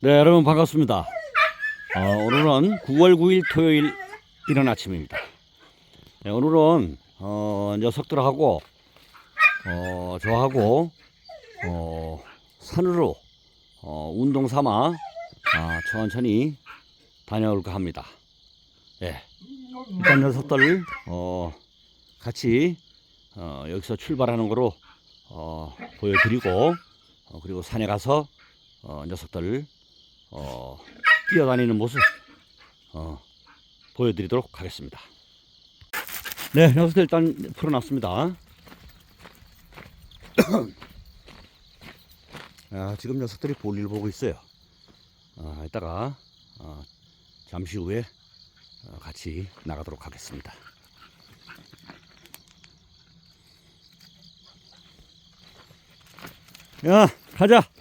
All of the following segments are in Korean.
네, 여러분 반갑습니다. 어, 오늘은 9월 9일 토요일 이른 아침입니다. 네, 오늘은 어, 녀석들하고 어, 저하고 어, 산으로 어, 운동 삼아 아, 천천히 다녀올까 합니다. 예, 일단 녀석들 어, 같이 어, 여기서 출발하는 거로 어, 보여드리고 어, 그리고 산에 가서 어, 녀석들 어, 뛰어다니는 모습 어, 보여드리도록 하겠습니다. 네, 녀석들 일단 풀어놨습니다. 아, 지금 녀석들이 볼일 보고 있어요. 아, 이따가 어, 잠시 후에 어, 같이 나가도록 하겠습니다. 야, 가자.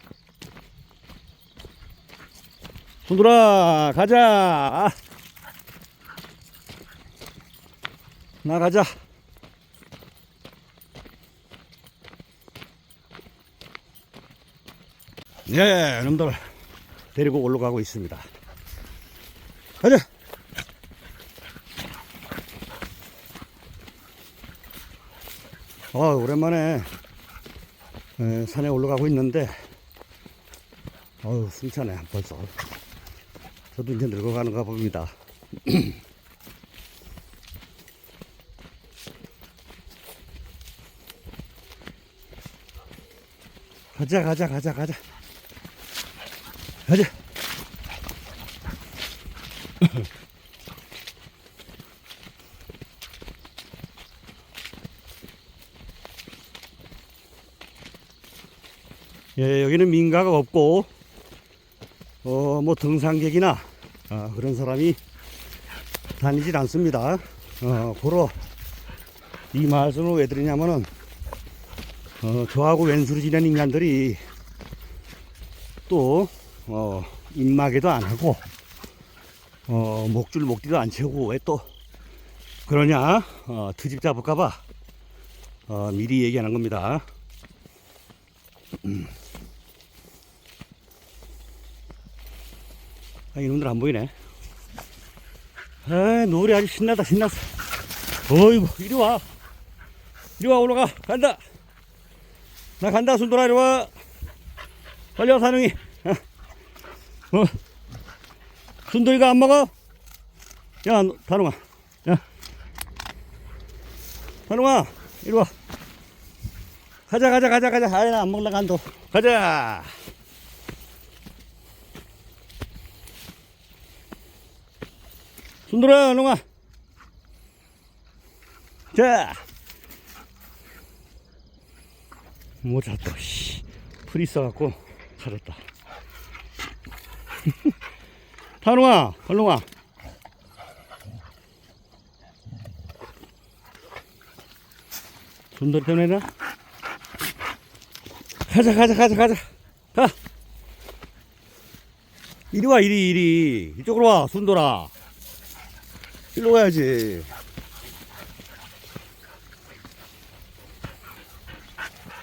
손들아 가자. 아. 나가자. 네 놈들. 데리고 올라가고 있습니다. 가자. 아 오랜만에 에, 산에 올라가고 있는데 어우 숨차네 벌써 저도 이제 늙어가는가 봅니다. 가자, 가자, 가자, 가자. 가자. 예, 여기는 민가가 없고, 어, 뭐 등산객이나 아, 그런 사람이 다니질 않습니다. 어, 보러 이 말씀을 왜 드리냐면은 어, 저하고 왼수를 지낸 인간들이 또 어, 입마개도 안 하고 어, 목줄 목뒤도 안 채우고 왜 또 그러냐 어, 트집 잡을까봐 어, 미리 얘기하는 겁니다. 음. 아, 이놈들 안 보이네. 아, 노래 아주 신나다, 신났어. 어이구, 이리 와. 이리 와, 올라가. 간다. 나 간다, 순돌아, 이리 와. 빨리 와, 사능이. 어. 어. 순돌이가 안 먹어? 야, 너, 다롱아. 야. 다롱아, 이리 와. 가자, 가자, 가자, 가자. 아이, 나안 먹나, 간도. 가자. 순돌아, 농아. 자. 못 잡다, 씨. 풀 있어갖고, 살았다. 타롱아, 얼롱아. 순돌이 때문에나? 가자, 가자, 가자, 가자. 가. 이리 와, 이리, 이리. 이쪽으로 와, 순돌아. 일로 가야지.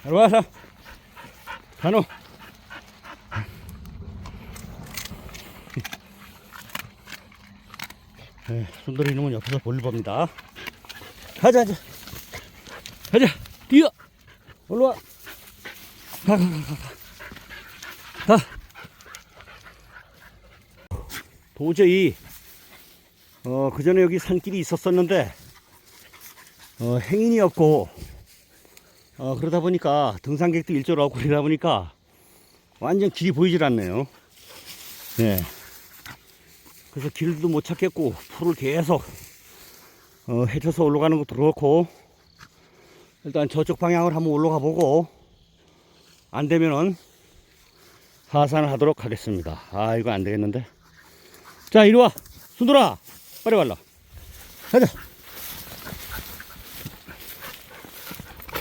일로 와서. 간호. 네, 순돌이 이놈은 옆에서 볼일 봅니다. 가자, 가자. 가자, 뛰어. 올라와. 가, 가, 가, 가. 가. 가. 도저히 어, 그 전에 여기 산길이 있었었는데, 어, 행인이 없고, 어, 그러다 보니까 등산객도 일조로 하고 그러다 보니까 완전 길이 보이질 않네요. 네. 그래서 길도 못 찾겠고, 풀을 계속, 어, 헤쳐서 올라가는 것도 그렇고, 일단 저쪽 방향을 한번 올라가 보고, 안 되면은 하산을 하도록 하겠습니다. 아, 이거 안 되겠는데. 자, 이리 와. 순돌아! 빨리 갈라. 가자.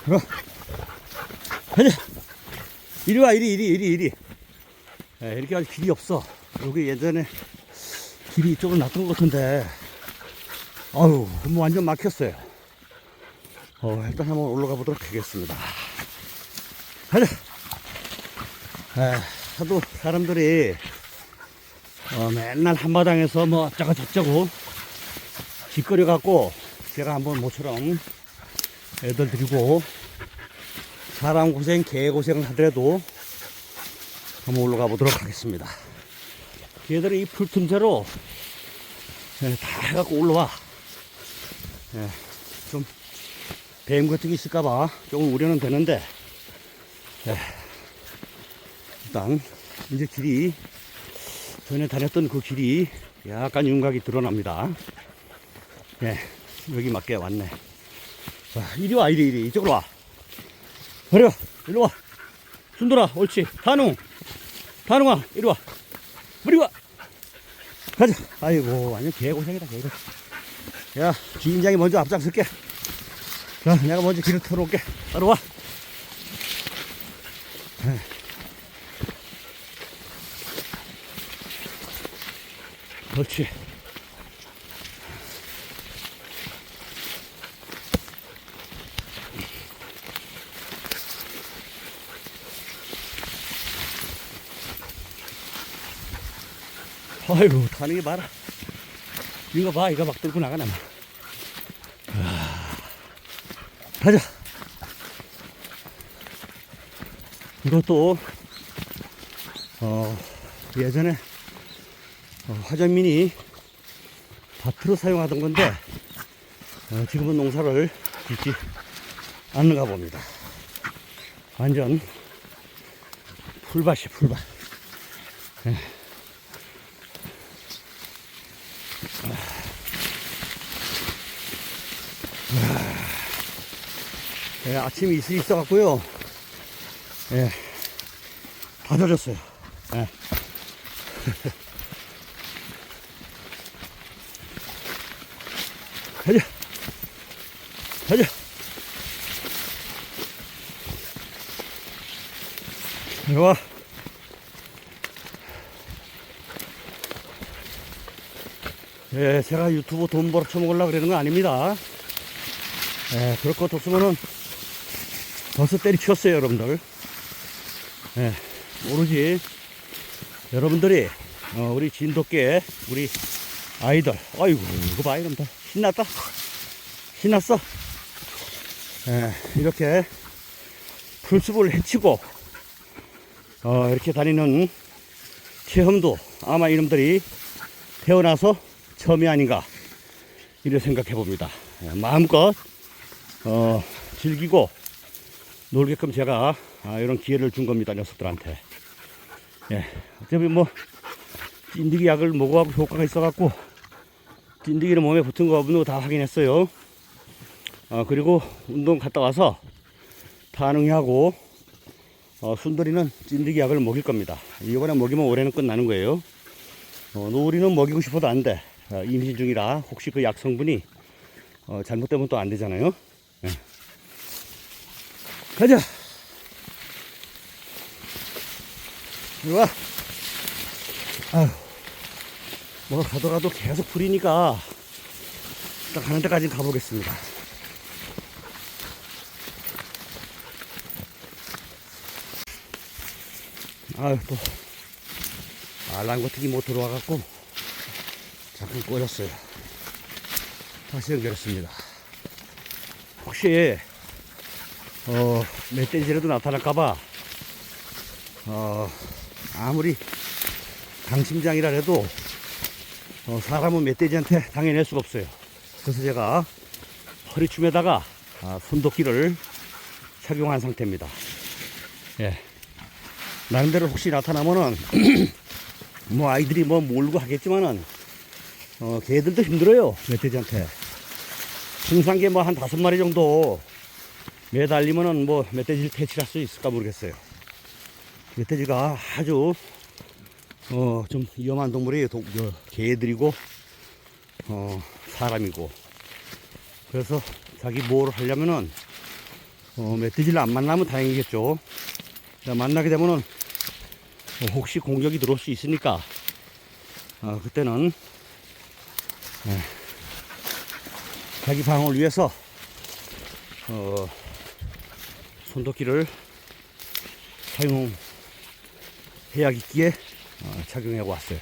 가. 가자. 이리 와, 이리, 이리, 이리, 이리. 에, 이렇게 아주 길이 없어. 여기 예전에 길이 이쪽으로 났던 것 같은데. 아유, 뭐 완전 막혔어요. 어, 일단 한번 올라가 보도록 하겠습니다. 가자. 에, 하도 사람들이 어, 맨날 한마당에서 뭐 어쩌고 저쩌고 짓거려 갖고 제가 한번 모처럼 애들 데리고 사람 고생 개 고생 하더라도 한번 올라가 보도록 하겠습니다. 얘들이 이 풀 틈새로 예, 다 해갖고 올라와. 예, 좀, 뱀 같은 게 있을까봐 조금 우려는 되는데, 예, 일단, 이제 길이, 전에 다녔던 그 길이 약간 윤곽이 드러납니다. 예, 여기 맞게 왔네. 자, 이리 와, 이리, 이리. 이쪽으로 와. 그래, 이리 와. 순돌아, 옳지. 단웅. 단웅아, 이리 와. 이리 와. 가자. 아이고, 완전 개고생이다, 개고생. 야, 주인장이 먼저 앞장설게. 자, 내가 먼저 길을 털어올게. 따라와. 에. 그렇지. 아이고, 타는 게 봐라. 이거 봐, 이거 막 들고 나가나, 막. 아, 가자. 이것도, 어, 예전에, 어, 화전민이 밭으로 사용하던 건데, 어, 지금은 농사를 짓지 않는가 봅니다. 완전, 풀밭이 풀밭. 예. 예, 아침에 이슬이 있어갖고요. 예, 다 젖었어요. 예. 가자. 가자. 와. 예, 제가 유튜브 돈 벌어 쳐먹으려고 그러는 건 아닙니다. 예, 그럴 것 없으면은 벌써 때리쳤어요, 여러분들. 예, 모르지. 여러분들이, 어, 우리 진돗개, 우리 아이들, 아이고, 이거 봐, 이놈들. 신났다. 신났어. 예, 이렇게 풀숲을 헤치고, 어, 이렇게 다니는 체험도 아마 이놈들이 태어나서 처음이 아닌가, 이렇게 생각해 봅니다. 예, 마음껏, 어, 즐기고, 놀게끔 제가 아, 이런 기회를 준 겁니다 녀석들한테. 예 어차피 뭐 찐득이 약을 먹어갖고 효과가 있어갖고 찐득이는 몸에 붙은 거 없는 거 다 확인했어요. 어, 그리고 운동 갔다 와서 반응이 하고 어, 순돌이는 찐득이 약을 먹일 겁니다. 이번에 먹이면 올해는 끝나는 거예요. 어, 노리는 먹이고 싶어도 안 돼. 어, 임신 중이라 혹시 그 약 성분이 어, 잘못되면 또 안 되잖아요. 예. 가자. 이리 와. 아휴. 뭐 가더라도 계속 풀이니까 일단 가는 데까지 가보겠습니다. 아휴 또 알랑거특이 못 들어와갖고 자꾸 꺼졌어요. 다시 연결했습니다. 혹시 어, 멧돼지라도 나타날까봐, 어, 아무리 강심장이라 해도, 어, 사람은 멧돼지한테 당해낼 수가 없어요. 그래서 제가 허리춤에다가 아, 손도끼를 착용한 상태입니다. 예. 나름대로 혹시 나타나면은, 뭐 아이들이 뭐 몰고 하겠지만은, 어, 걔들도 힘들어요. 멧돼지한테. 중상계 뭐 한 다섯 마리 정도 매달리면은 뭐 멧돼지를 퇴치할 수 있을까 모르겠어요. 멧돼지가 아주 어 좀 위험한 동물이에요. 도, 어, 개들이고 어 사람이고 그래서 자기 뭘 하려면은 어 멧돼지를 안 만나면 다행이겠죠. 자, 만나게 되면은 어, 혹시 공격이 들어올 수 있으니까 어, 그때는 예, 자기 방어를 위해서 어, 손도끼를 사용해야겠기에 어, 착용해 왔어요.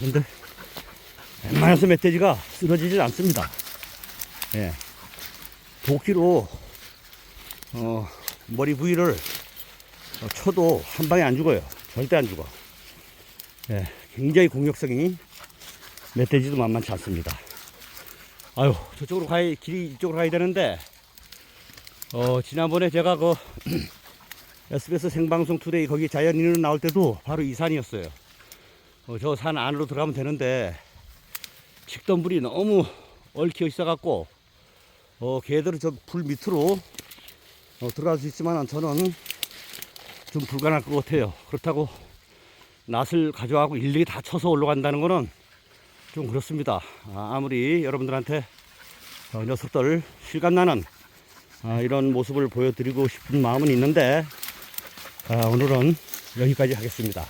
근데 웬만해서 멧돼지가 쓰러지질 않습니다. 예. 도끼로 어, 머리 부위를 어, 쳐도 한 방에 안 죽어요. 절대 안 죽어. 예, 굉장히 공격성이 멧돼지도 만만치 않습니다. 아유, 저쪽으로 가야, 길이 이쪽으로 가야 되는데, 어, 지난번에 제가 그, SBS 생방송 투데이 거기 자연인으로 나올 때도 바로 이 산이었어요. 어, 저 산 안으로 들어가면 되는데, 직던불이 너무 얽혀 있어갖고, 어, 개들은 저 불 밑으로 어, 들어갈 수 있지만 저는 좀 불가능할 것 같아요. 그렇다고 낫을 가져가고 일일이 다 쳐서 올라간다는 거는 좀 그렇습니다. 아, 무리 여러분들한테 어, 녀석들 실감나는 아, 이런 모습을 보여드리고 싶은 마음은 있는데 아, 오늘은 여기까지 하겠습니다.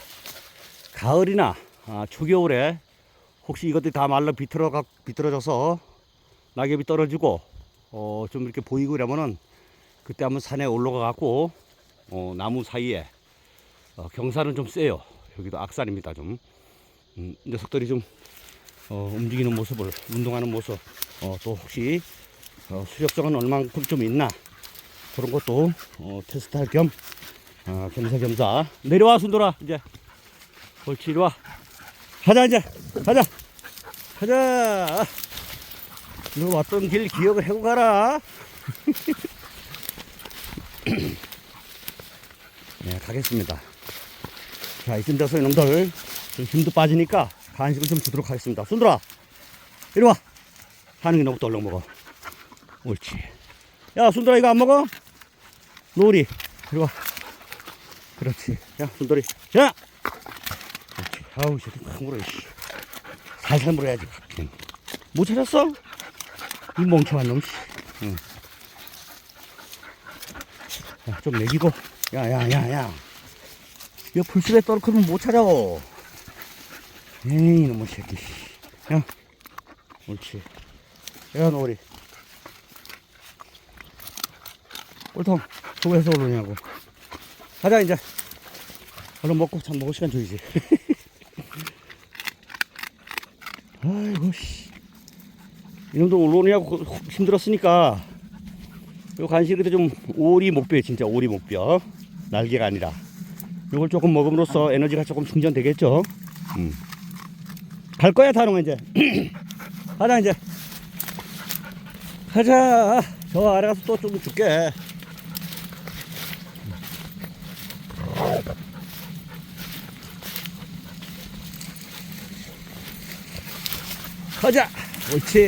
가을이나 아, 초겨울에 혹시 이것들이 다 말라 비틀어 비틀어져서 낙엽이 떨어지고 어, 좀 이렇게 보이고 그러면은 그때 한번 산에 올라가 갖고 어, 나무 사이에 어, 경사는 좀 세요. 여기도 악산입니다. 좀 음, 녀석들이 좀 어, 움직이는 모습을 운동하는 모습 어, 또 혹시 어, 수력성은 얼만큼 좀 있나 그런 것도 어, 테스트할 겸 어, 겸사겸사 내려와 순돌아 이제 옳지 이리 와 가자 이제 가자 가자 너 왔던 길 기억을 해고 가라 네, 가겠습니다. 자, 이쯤 돼서 이놈들 좀 힘도 빠지니까 간식을 좀 주도록 하겠습니다. 순들아, 이리 와. 하는 게 너부터 얼른 먹어. 옳지. 야, 순들아, 이거 안 먹어? 노리, 이리 와. 그렇지. 야, 순돌이. 자! 그렇지. 아우, 저기 큰 물어, 씨. 살살 물어야지. 응. 못 찾았어? 이 멍청한 놈, 씨. 응. 야, 좀 먹이고. 야, 야, 야, 야. 이거 불숲에 떨어뜨리면 못 찾아. 에이, 이놈의 새끼. 씨. 야. 옳지. 야, 노리. 꼴통, 저거에서 오르냐고. 가자, 이제. 얼른 먹고 참 먹을 시간 줘야지. 아이고, 씨. 이놈도 올라오냐고 힘들었으니까. 요 간식에도 좀 오리 목뼈 진짜 오리 목뼈 날개가 아니라 요걸 조금 먹음으로써 에너지가 조금 충전되겠죠 음. 갈 거야 다롱아 이제 가자 이제 가자 저 아래 가서 또 좀 줄게 가자 옳지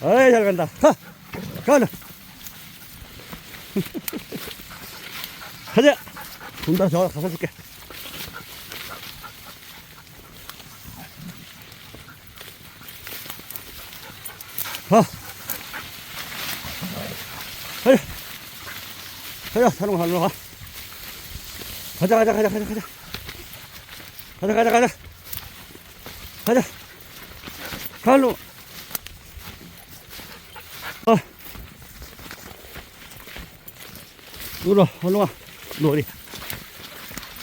어이 잘 간다 가 가자. 가자. 돈다 저 가서 줄게. 가. 가자. 가자. 사람 가러 가. 가자 가자 가자 가자 가자. 가자 가자 가자. 가자. 갈로. 어. 놀아, 얼른 와. 놀이.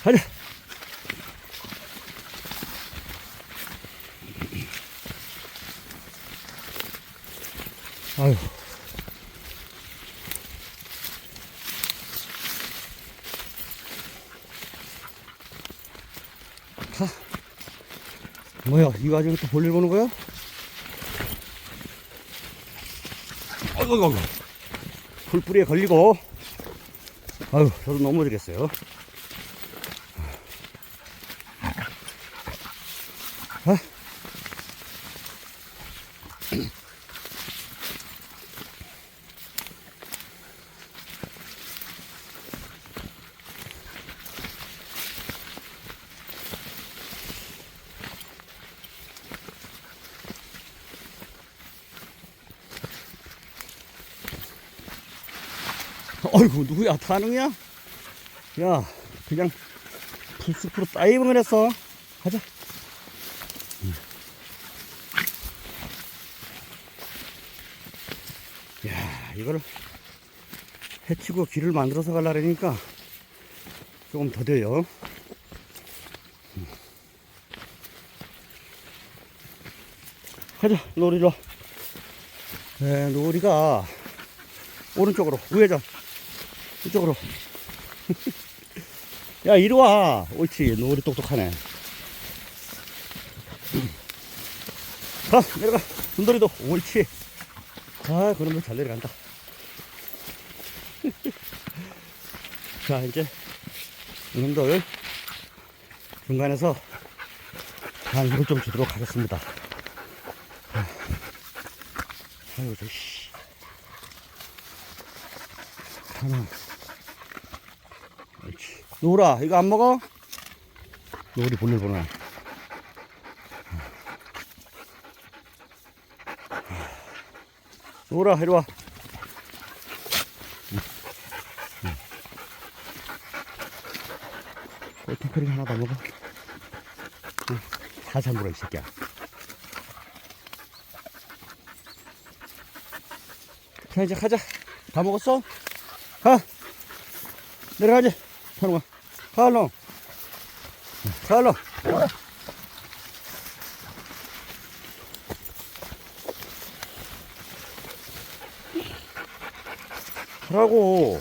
가자. 아유. 가. 뭐야, 이 와중에 또 볼일 보는 거야? 아이고, 아이고. 풀뿌리에 걸리고. 아유, 저도 넘어지겠어요. 어이구 누구야 타능이야? 야 그냥 풀숲으로 다이빙을 했어 가자 음. 야 이거를 해치고 길을 만들어서 가려니까 조금 더뎌요 음. 가자, 놀이로. 네, 놀이가 오른쪽으로, 우회전. 이쪽으로. 야, 이리 와. 옳지, 놀이 똑똑하네. 가, 내려가. 순돌이도, 옳지. 아, 그러면 잘 내려간다. 자, 이제, 이놈들 중간에서 간식을 좀 주도록 하겠습니다. 아이고, 저, 씨. 하나. 노라, 이거 안 먹어? 노리 볼일 보나. 노라, 이리 와. 꼴탱크링 하나 더 먹어. 응, 살살 물어, 이 새끼야. 자, 이제 가자. 다 먹었어? 가. 내려가지. 현웅아. 가, 가, 얼른. 가라고.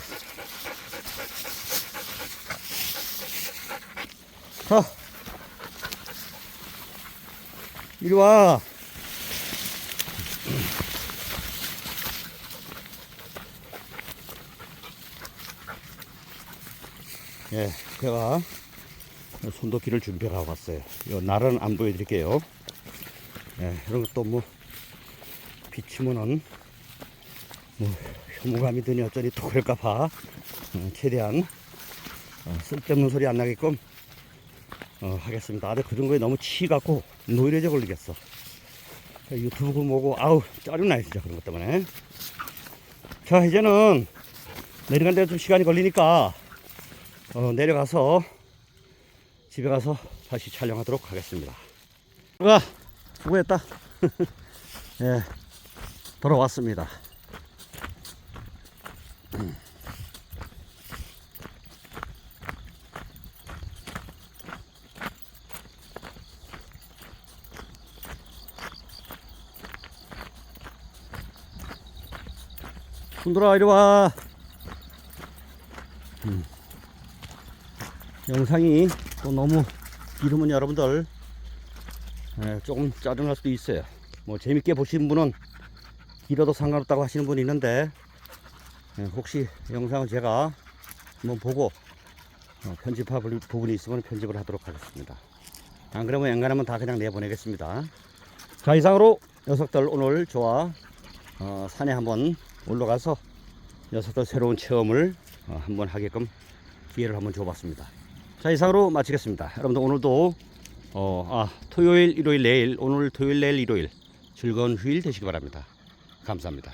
가. 이리 와. 예, 제가 손도끼를 준비하고 왔어요. 요 날은 안 보여드릴게요. 예, 이런 것도 뭐 비치면은 뭐 혐오감이 드니 어쩌니 또 그럴까봐 어, 최대한 어, 쓸데없는 소리 안 나게끔 어, 하겠습니다. 아들 그런 거에 너무 치갖고 노이로제 걸리겠어. 유튜브 보고 아우 짜증나요 진짜 그런 것 때문에. 자 이제는 내려간 데가 좀 시간이 걸리니까 어, 내려가서 집에 가서 다시 촬영하도록 하겠습니다. 가 수고했다. 예, 돌아왔습니다. 순돌아 이리 와. 영상이 또 너무 길으면 여러분들 예, 조금 짜증날 수도 있어요. 뭐 재밌게 보시는 분은 길어도 상관없다고 하시는 분이 있는데 예, 혹시 영상을 제가 한번 보고 어, 편집할 부분이 있으면 편집을 하도록 하겠습니다. 안 그러면 엔간하면 다 그냥 내보내겠습니다. 자 이상으로 녀석들 오늘 저와 어, 산에 한번 올라가서 녀석들 새로운 체험을 어, 한번 하게끔 기회를 한번 줘봤습니다. 자 이상으로 마치겠습니다. 여러분들 오늘도 어, 아, 토요일, 일요일, 내일 오늘 토요일, 내일, 일요일 즐거운 휴일 되시기 바랍니다. 감사합니다.